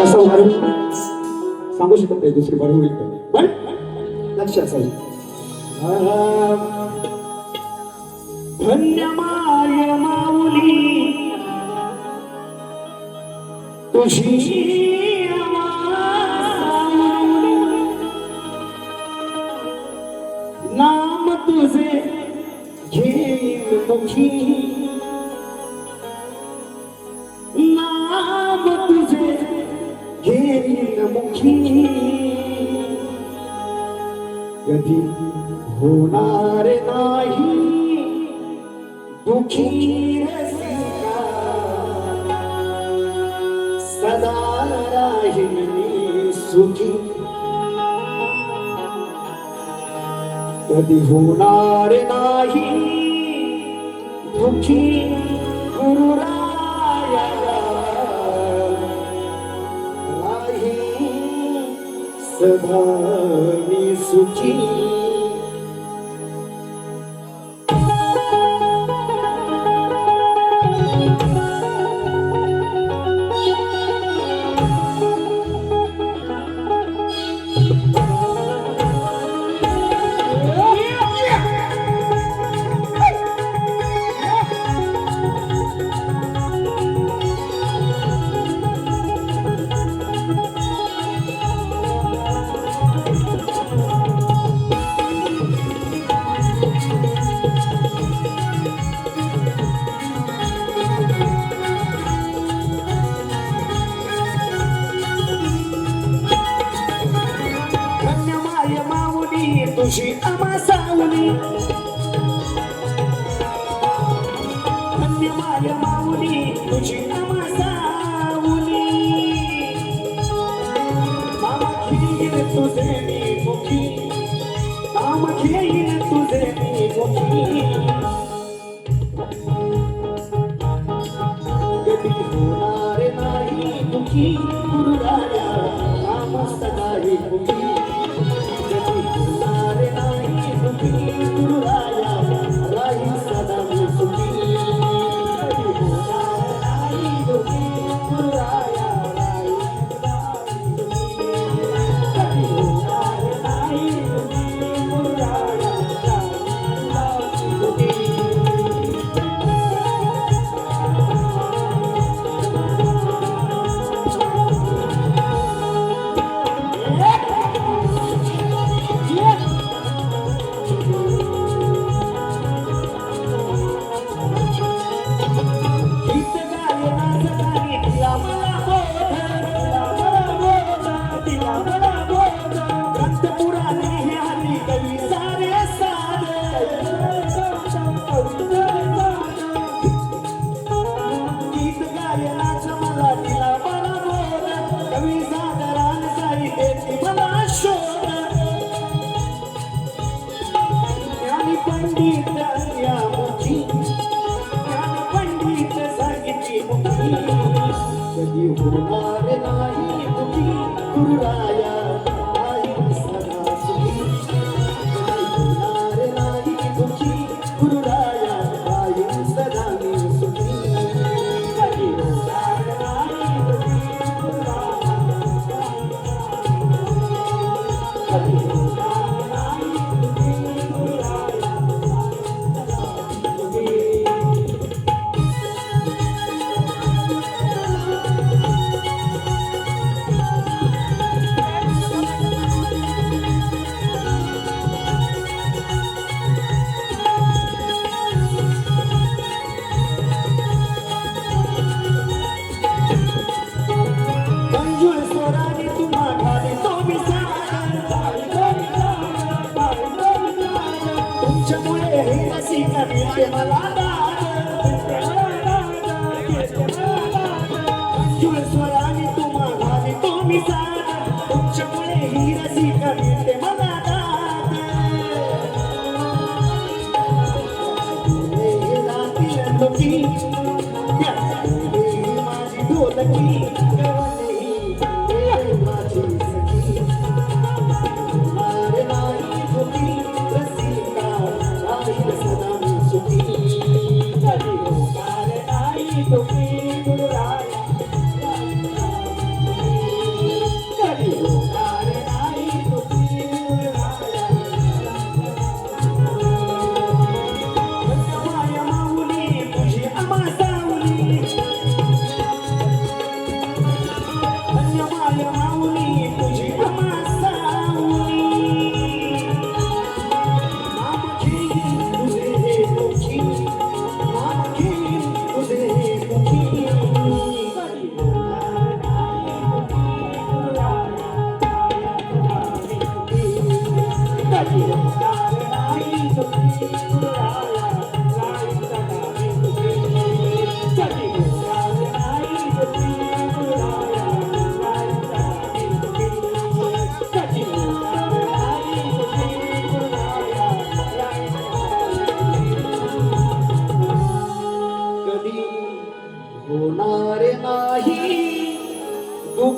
कसं वारी सांगू शकत नाही दुसरी बारी होईल का? पण लक्ष असावं धन्य माय माऊली. तुझी नाम तुझे घेईल मुखी. घेईन कधी होणार नाही दुखी सदा राहीन सुखी। कधी होणार नाही दुखी गुरुराया। सदा मी सुखी माऊली तुझी आमा सावली धन्य माय माऊली तुझी आमा सावली नाम घेईन तुझे मी मुखी नाम घेईन तुझे मी पंडित सांगितली कधी होणार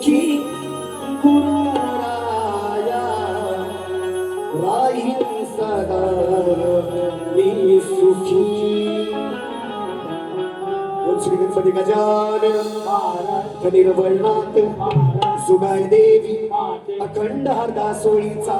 सुखी गुरुराया राही सदा मी सुखी. ओम श्री गणपती गजानन निर्वळनाथ सुगाय देवी अखंड हरदा सोयीचा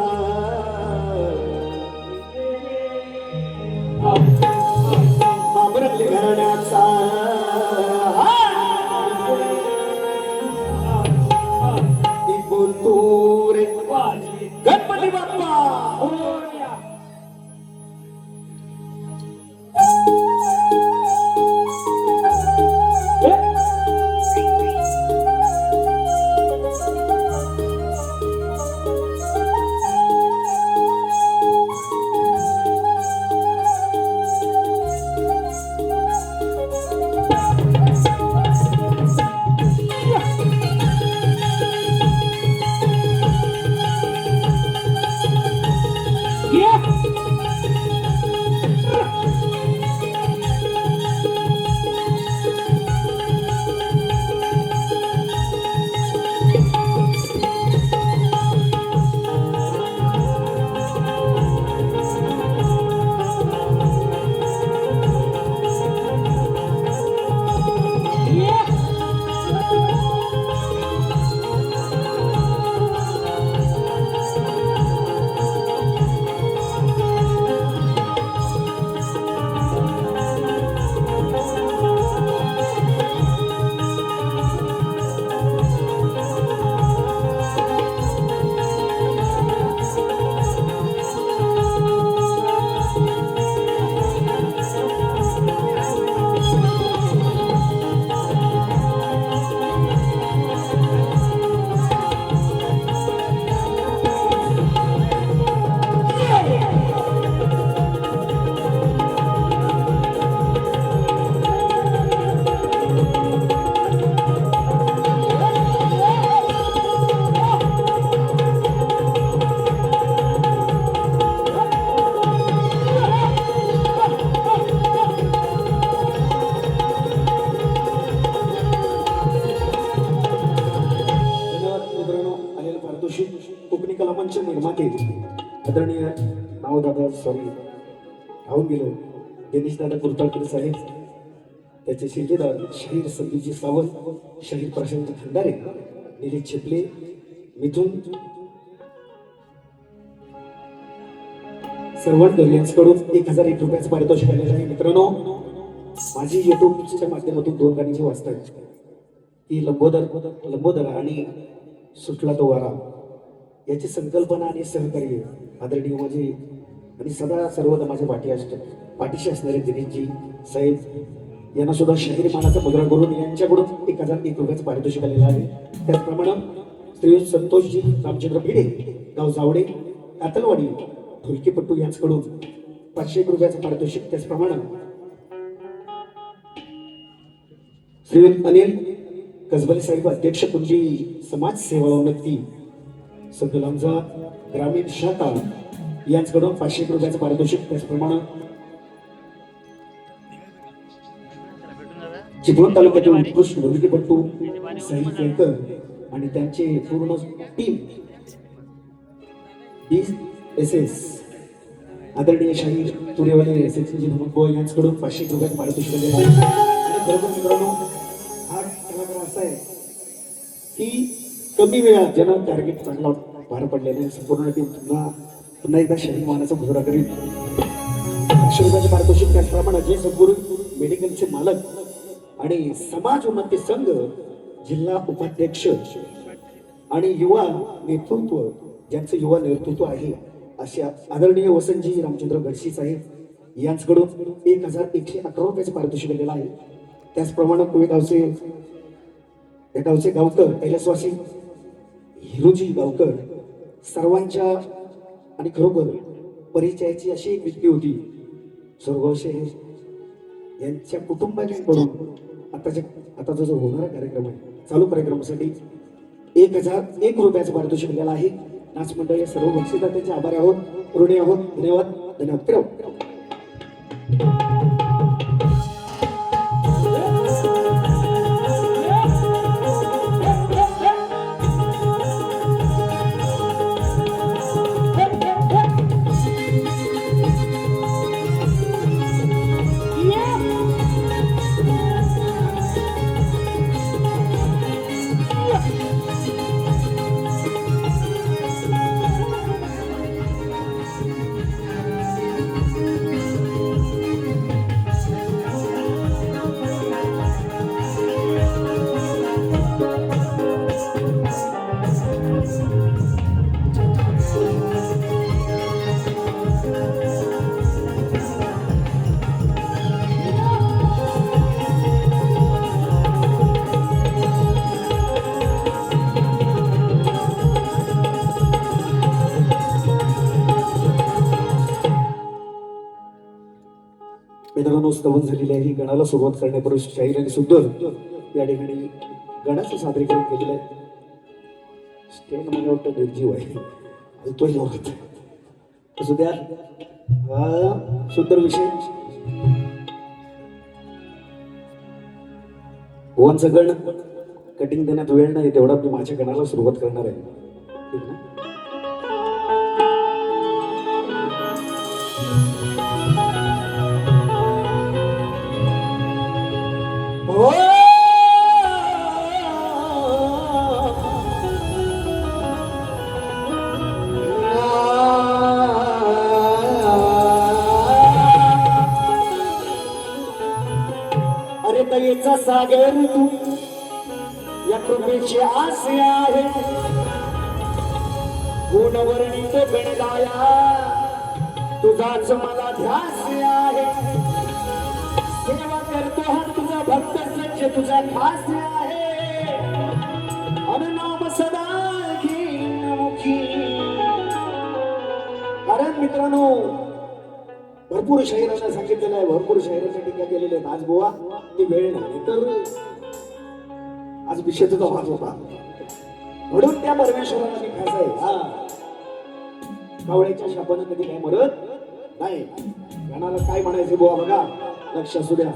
रंगमंच निर्माते आदरणीय नावदादा सॉरी राहून गेलो. दिनेश दादा कुरताळकर साहेब. त्याचे शिलेदार शहीर संदीपजी सावंत शहीर प्रशांत खंडारे निलेश चिपले मिथून. सर्वांकडून यांच्याकडून एक हजार एक रुपयाचं पारितोषिक आलेलं आहे. मित्रांनो माझी युट्यूबच्या माध्यमातून दोन गाणी जी वाचतात ती लंबोदर लंबोदर आणि सुटला तो वारा. याची संकल्पना आणि सहकार्य आदरणीय माझे आणि सदा सर्वदा माझ्या पाठी असत पाठीशी असणारे दिनेशजी साहेब यांना सुद्धा शाहीर मानाचा मुद्रा करून यांच्याकडून एक हजार एक रुपयाचं पारितोषिक आलेलं आहे. त्याचप्रमाणे श्री संतोषजी रामचंद्र भिडे गाव जावडे कातलवाडी ढोलकीपट्टू यांच्याकडून पाचशे एक रुपयाचं पारितोषिक त्याचप्रमाणे श्रीयुत अनिल कसबले साहेब अध्यक्ष कुंजी समाज सेवाोन्नती संकुलांचा ग्रामीण शाखा यांच्याकडून पाचशे रुपयाचं पारितोषिक त्याचप्रमाणे चिपळूण तालुक्यातील उत्कृष्ट ढोलकीपट्टू साहिल केळकर आणि त्यांचे पूर्ण टीम डी एस एस आदरणीय शाही तुरेवाले एस एस जी बोय यांच्याकडून पाचशे एक रुपयाचं पारितोषिक दिले आहे आणि खरोखर मित्रांनो हा कलाकार असा आहे की कमी वेळात ज्यानं टार्गेट चांगला पार पडलेला आहे संपूर्ण टीम पुन्हा पुन्हा एकदा शहीद मानाचा मुजरा करील. पाचशे पारितोषिक त्याचप्रमाणे जे सद्गुरू मेडिकलचे मालक आणि समाज उन्नती संघ जिल्हा उपाध्यक्ष आणि युवा नेतृत्व ज्यांचं युवा नेतृत्व आहे अशा आदरणीय वसंतजी रामचंद्र गडशी साहेब यांच्याकडून एक हजार एकशे अकरा रुपयाचं पारितोषिक दिलेलं आहे. त्याचप्रमाणे पुणे गावचे या गावचे गावकर कैलासवासी हिरोजी गावकर सर्वांच्या आणि खरोखर परिचयाची अशी एक व्यक्ती होती. स्वर्गवासी यांच्या कुटुंबाकडून आताच्या आताचा जो होणारा कार्यक्रम आहे चालू कार्यक्रमासाठी एक हजार एक रुपयाचं पारितोषिक दिलेलं आहे. नाच मंडळ या सर्व बक्षिसदात्यांचे आभारी आहोत ऋणी आहोत. धन्यवाद. धन्यवाद. मित्रांनो स्तवन झालेल्या आहे. ही गणाला सुरुवात करण्यापूर्वी शाहीर आणि सुंदर या ठिकाणी गणाचं सादरीकरण केलेलं आहे. स्टँड मला वाटतं निर्जीव आहे. तोही जोरात असू द्या हा सुंदर विषय. भुवनचं गण कटिंग देण्यात वेळ नाही तेवढा मी माझ्या गणाला सुरुवात करणार आहे. ठीक ना? अरे दयेचा सागर तू. या कृपेची आसे आहे. गुणवर्णित गणगाया. तुझाच मला ध्यास आहे. सेवा करतो हा तुझा भक्त सज्ज तुझा खास आहे. अनुनाम सदा घेऊन मुखी. कारण मित्रांनो भरपूर शाहिरांना सांगितलेलं आहे भरपूर शाहिरांच्या टीका केलेल्या आहेत. आज गोवा ती वेळ नाही तर आज विषयाचा वाद होता. म्हणून त्या परमेश्वराला मी खास आहे. हा. कावळ्याच्या शापानं कधी काय मरत नाही. गाणाला काय म्हणायचं बुवा बघा? लक्ष असू द्या.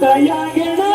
दया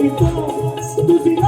Então, do.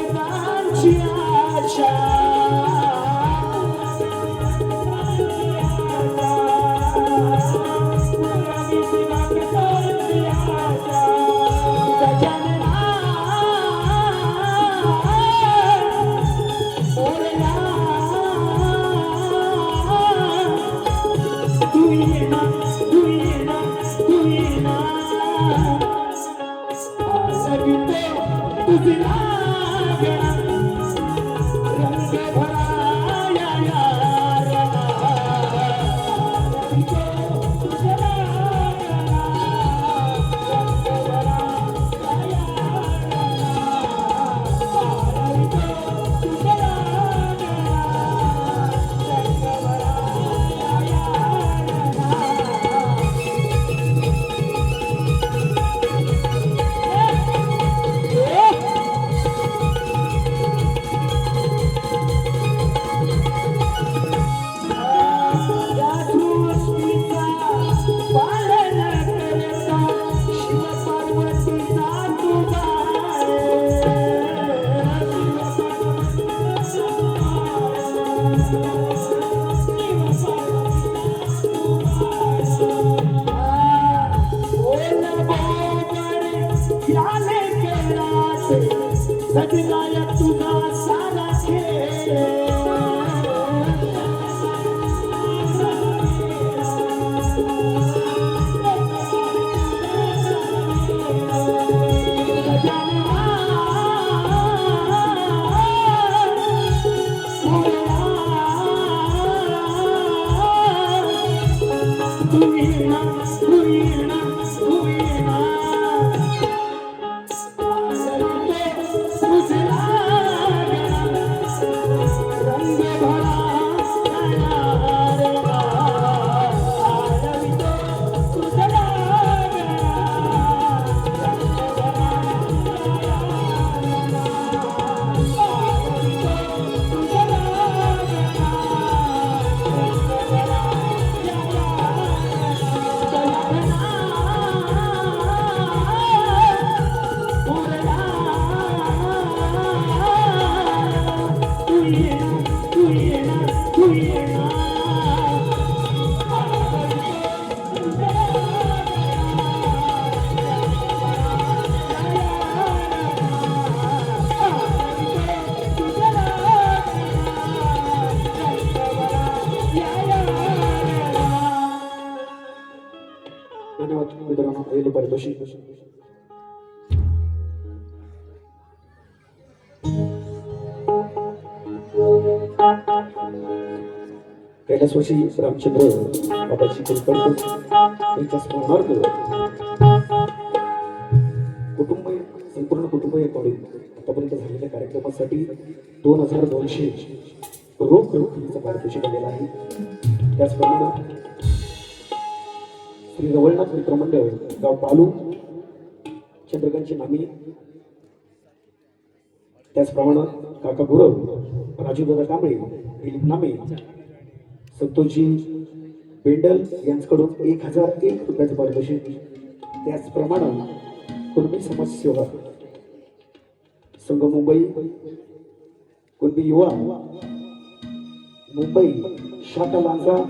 कैलासवासी रामचंद्र बाबाची कुलकर्णी त्यांच्या स्मरणार्थ कुटुंब संपूर्ण कुटुंब याकडून आतापर्यंत झालेल्या कार्यक्रमासाठी दोन हजार दोनशे रोख रोखीचा पारितोषिक आलेला आहे. त्याचप्रमाणे श्री रवळनाथ मित्रमंडळ गाव पालू चंद्रकांतची नामी त्याचप्रमाणे काका गुरव राजूदादा कांबळे दिलीप नामे संतोषजी बेंडल यांच्याकडून एक हजार एक रुपयाचं पारितोषिक. त्याचप्रमाणे कुणबी समाजसेवा संघ मुंबई कुणबी युवा मुंबई शाखा लांजा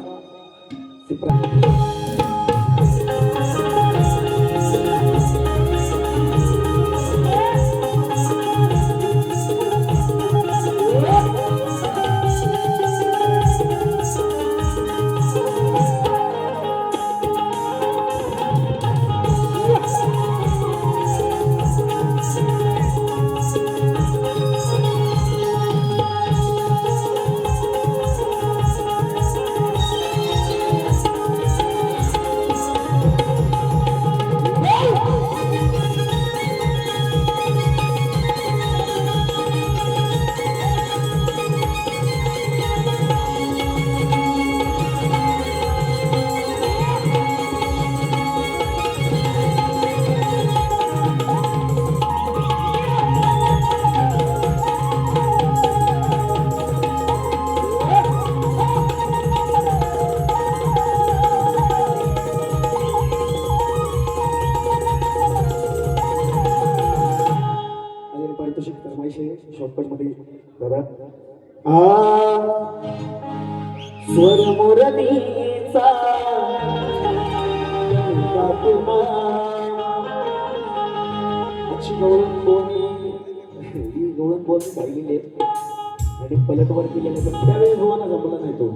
केलेले पण त्यावेळी भवाना जमला नाही तो.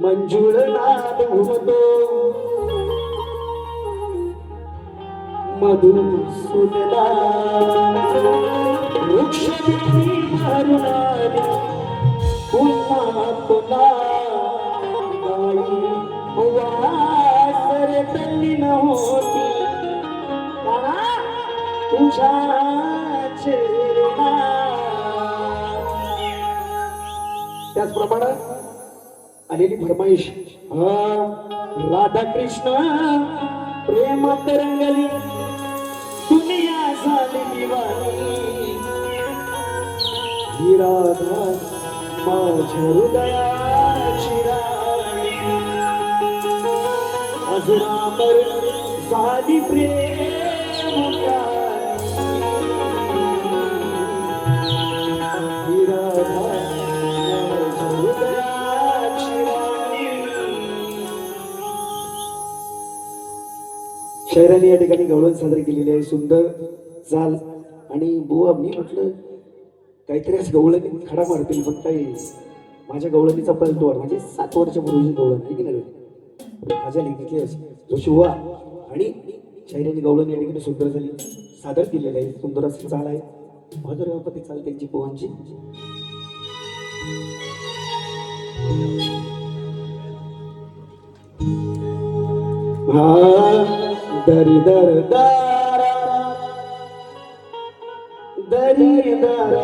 मंजुळ नाद घुमतो मधुसूदना सुनला त्याचप्रमाणे आलेली फरमाईश राधा कृष्ण प्रेमात रंगली दुनिया झाली दिवाणी ही राधा माझ्या हृदयाची राणी. अजरामर झाली प्रेम. शहराने या ठिकाणी गवळण साजरी केलेली आहे सुंदर चाल आणि बुवा मी म्हटलं काहीतरी असं गवळण खडा मारतील पण काही माझ्या गवळणीचा पलटवार म्हणजे सात वर्षापूर्वीची गवळण आहे की नाही? माझ्या लेखीतली जो शिवा आणि शहराने गवळण या ठिकाणी सुंदर झाली सादर केलेलं आहे. सुंदर असं चाल आहे. भद्रपती चाल त्यांची बुवांची हा. दरी दर दारा दरी दर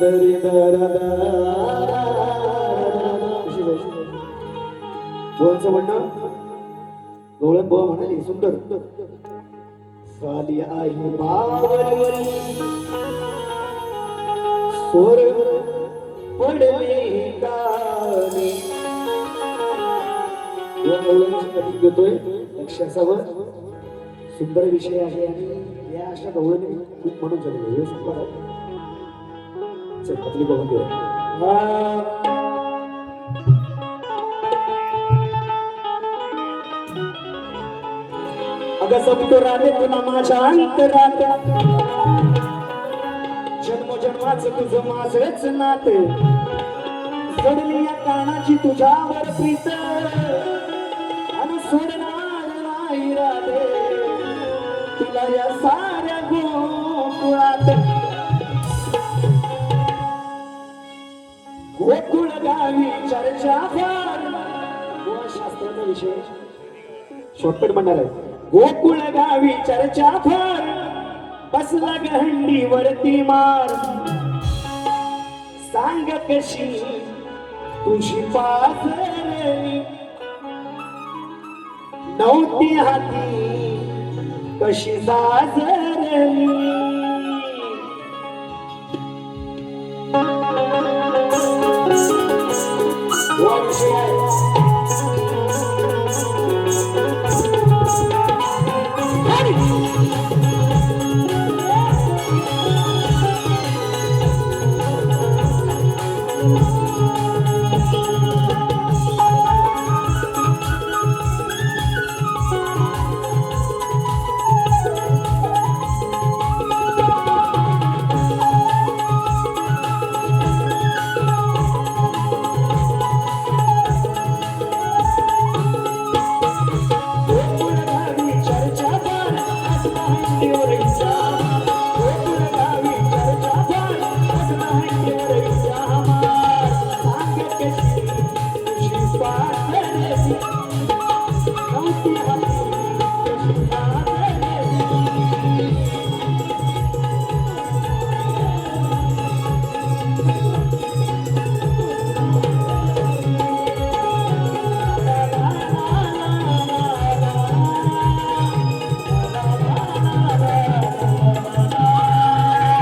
दरी दर बोलचं म्हणणं गवळण बोवा म्हणाली सुंदर साली आई बावरी सोर करतोय प्रतीक लक्ष असावं. सुंदर विषय आहे आणि या अशा गवळणी खूप म्हणून झालेली हे सांगा चल आपली बघून घेऊया. अगं समतो राधे तुला माझ्या अंतरात. जन्म जन्माच तुझं माझच नात. सोडली या कानाची तुझ्यावर प्रीत. गोकुळात गोकुळ गावी चर्चा फार शास्त्राचा विषय शॉर्टकट म्हणणार आहे. गोकुळ गावी चर्चा फार. बसला गहंडी वरती मार. सांग कशी तुझी पाजरली नव्हती हाती कशी जाजरली